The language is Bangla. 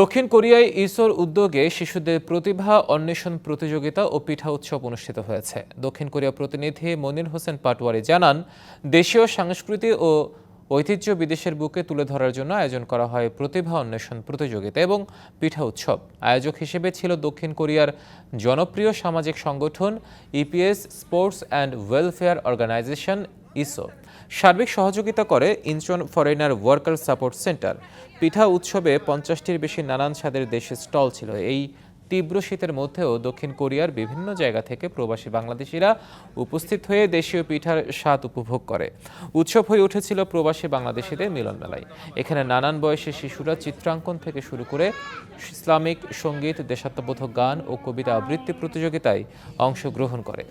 দক্ষিণ কোরিয়ায় ইসোর উদ্যোগে শিশুদের প্রতিভা অন্বেষণ প্রতিযোগিতা ও পিঠা উৎসব অনুষ্ঠিত হয়েছে। দক্ষিণ কোরিয়া প্রতিনিধি মনির হোসেন পাটোয়ারি জানান, দেশীয় সংস্কৃতি ও ঐতিহ্য বিদেশের বুকে তুলে ধরার জন্য আয়োজন করা হয় প্রতিভা অন্বেষণ প্রতিযোগিতা এবং পিঠা উৎসব। আয়োজক হিসেবে ছিল দক্ষিণ কোরিয়ার জনপ্রিয় সামাজিক সংগঠন EPS sports and welfare organization ইসো। সার্বিক সহযোগিতা করে Incheon foreigner worker support center. পিঠা উৎসবে পঞ্চাশটির বেশি নানান স্বাদের দেশে স্টল ছিল। এই তীব্র শীতের মধ্যেও দক্ষিণ কোরিয়ার বিভিন্ন জায়গা থেকে প্রবাসী বাংলাদেশিরা উপস্থিত হয়ে দেশীয় পিঠার স্বাদ উপভোগ করে। উৎসব হয়ে উঠেছিল প্রবাসী বাংলাদেশিদের মিলন মেলায়। এখানে নানান বয়সী শিশুরা চিত্রাঙ্কন থেকে শুরু করে ইসলামিক, সংগীত, দেশাত্মবোধক গান ও কবিতা আবৃত্তি প্রতিযোগিতায় অংশগ্রহণ করে।